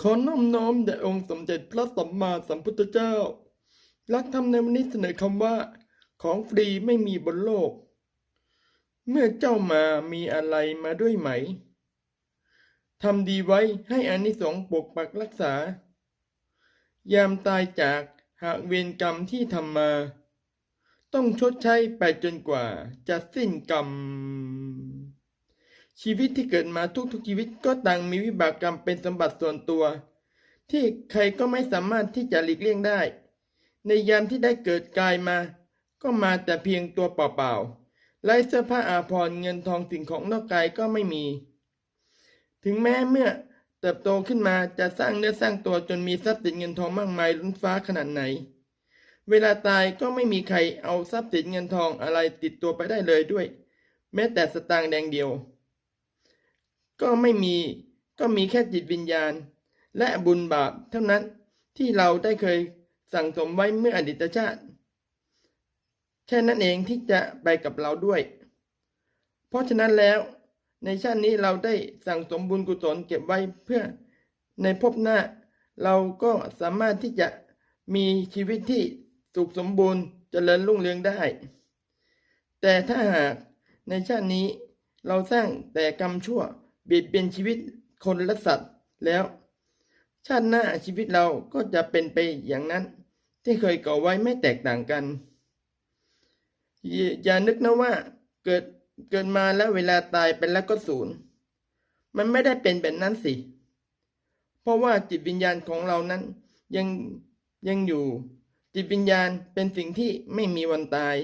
ขอน้อมน้อมแด่องค์สมเด็จพระสัมมาสัมพุทธเจ้า รักธรรมในวันนี้เสนอคำว่า ของฟรีไม่มีบนโลก เมื่อเจ้ามามีอะไรมาด้วยไหมทำดีไว้ให้อานิสงส์ปกปักรักษา ยามตายจากหากเวรกรรมที่ทำมา ต้องชดใช้ไปจนกว่าจะสิ้นกรรม ชีวิตที่เกิดมาทุกๆชีวิตก็ต่างมีวิบากกรรมเป็นสมบัติส่วนตัว ที่ใครก็ไม่สามารถที่จะหลีกเลี่ยงได้ ในยามที่ได้เกิดกายมา ก็มาแต่เพียงตัวเปล่าๆไร้เสื้อผ้าอาภรณ์เงินทองสิ่งของนอกกายก็ไม่มี ถึงแม้เมื่อเติบโตขึ้นมาจะสร้างเนื้อสร้างตัวจนมีทรัพย์สินเงินทองมากมายล้นฟ้าขนาดไหน เวลาตายก็ไม่มีใครเอาทรัพย์สินเงินทองอะไรติดตัวไปได้เลยด้วย แม้แต่สตางค์แดงเดียว ก็ไม่มีก็มีแค่จิตวิญญาณ และบุญบาปเท่านั้นที่เราได้เคยสั่งสมไว้เมื่ออดีตชาติ แค่นั้นเองที่จะไปกับเราด้วย เพราะฉะนั้นแล้วในชาตินี้เราได้สั่งสมบุญกุศลเก็บไว้เพื่อในภพหน้า เราก็สามารถที่จะมีชีวิตที่สุขสมบูรณ์เจริญรุ่งเรืองได้ แต่ถ้าหากในชาตินี้เราสร้างแต่กรรมชั่ว เบียดเบียนชีวิตคนและสัตว์แล้ว ชาติหน้าชีวิตเราก็จะเป็นไปอย่างนั้น ที่เคยก่อไว้ไม่แตกต่างกัน อย่านึกนะว่าเกิดเกิดมาแล้วเวลาตายไปแล้วก็ศูนย์ มันไม่ได้เป็นแบบนั้นสิ เพราะว่าจิตวิญญาณของเรานั้นยังยังอยู่ จิตวิญญาณเป็นสิ่งที่ไม่มีวันตาย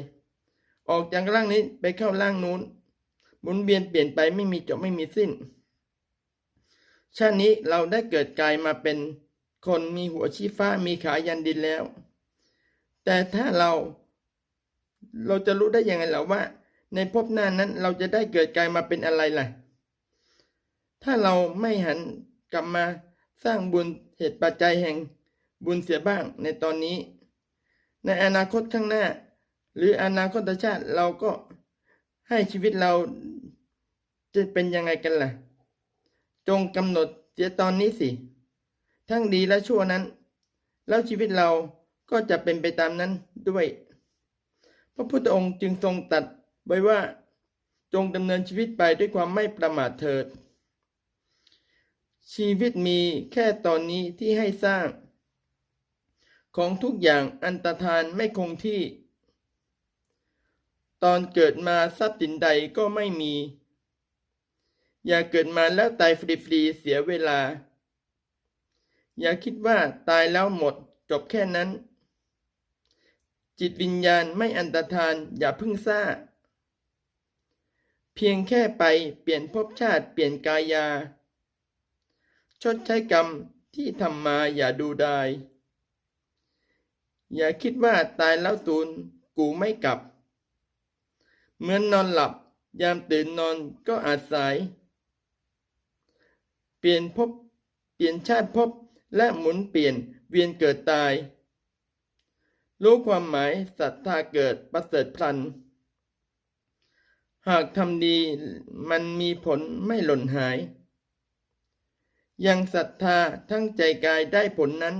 ออกจากร่างนี้ไปเข้าร่างนู้น หมุนเวียนเปลี่ยนไปไม่มีจบไม่มีสิ้น ชาตินี้เราได้เกิดกายมาเป็นคนมีหัวชี้ฟ้ามีขายันดินแล้ว แต่ถ้าเราเราจะรู้ได้ยังไงล่ะว่า ในภพหน้านั้นเราจะได้เกิดกายมาเป็นอะไรล่ะ ถ้าเราไม่หันกลับมาสร้างบุญเหตุปัจจัยแห่งบุญเสียบ้างในตอนนี้ ในอนาคตข้างหน้า หรืออนาคตชาติเราก็ ให้ชีวิตเราจะเป็นยังไงกันล่ะ จงกำหนดเสียตอนนี้สิ ทั้งดีและชั่วนั้น แล้วชีวิตเราก็จะเป็นไปตามนั้นด้วย พระพุทธองค์จึงทรงตัดไว้ว่า จงดำเนินชีวิตไปด้วยความไม่ประมาทเถิด ชีวิตมีแค่ตอนนี้ที่ให้สร้าง ของทุกอย่างอันตรธานไม่คงที่ ตอนเกิดมาทรัพย์สินใดก็ไม่มี อย่าเกิดมาแล้วตายฟรีๆเสียเวลา อย่าคิดว่าตายแล้วหมดจบแค่นั้น จิตวิญญาณไม่อันตรธานอย่าพึ่งซ่า เพียงแค่ไปเปลี่ยนภพชาติเปลี่ยนกายา ชดใช้กรรมที่ทำมาอย่าดูได้อย่าคิดว่าตายแล้วตูนกูไม่กลับ เหมือนนอนหลับ ยามตื่นนอนก็อาจสาย เปลี่ยนภพเปลี่ยนชาติภพและหมุนเปลี่ยนเวียนเกิดตาย รู้ความหมายศรัทธาเกิดประเสริฐพลัน หากทำดีมันมีผลไม่หล่นหาย ยังศรัทธาทั้งใจกายได้ผลนั้น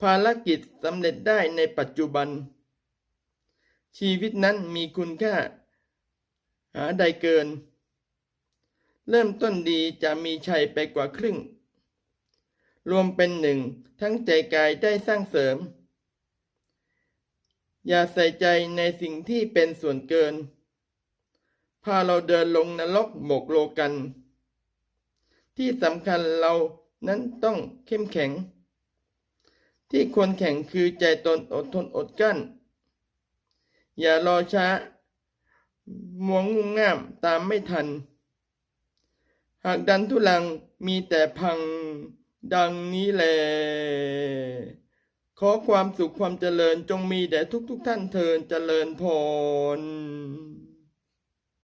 ภารกิจสำเร็จได้ในปัจจุบัน ชีวิตนั้นมีคุณค่า หาใดเกิน เริ่มต้นดีจะมีชัยไปกว่าครึ่ง รวมเป็นหนึ่งทั้งใจกายได้สร้างเสริม อย่าใส่ใจในสิ่งที่เป็นส่วนเกิน พาเราเดินลงนรกหมกโลกัน ที่สำคัญเรานั้นต้องเข้มแข็ง ที่ควรแข่งคือใจตนอดทนอดกั้น อย่ารอช้า มวงุ่มง่ามตามไม่ทัน หากดันทุลังมีแต่พังดังนี้แล ขอความสุขความเจริญจงมีแด่ทุกทุกท่านเทินเจริญพร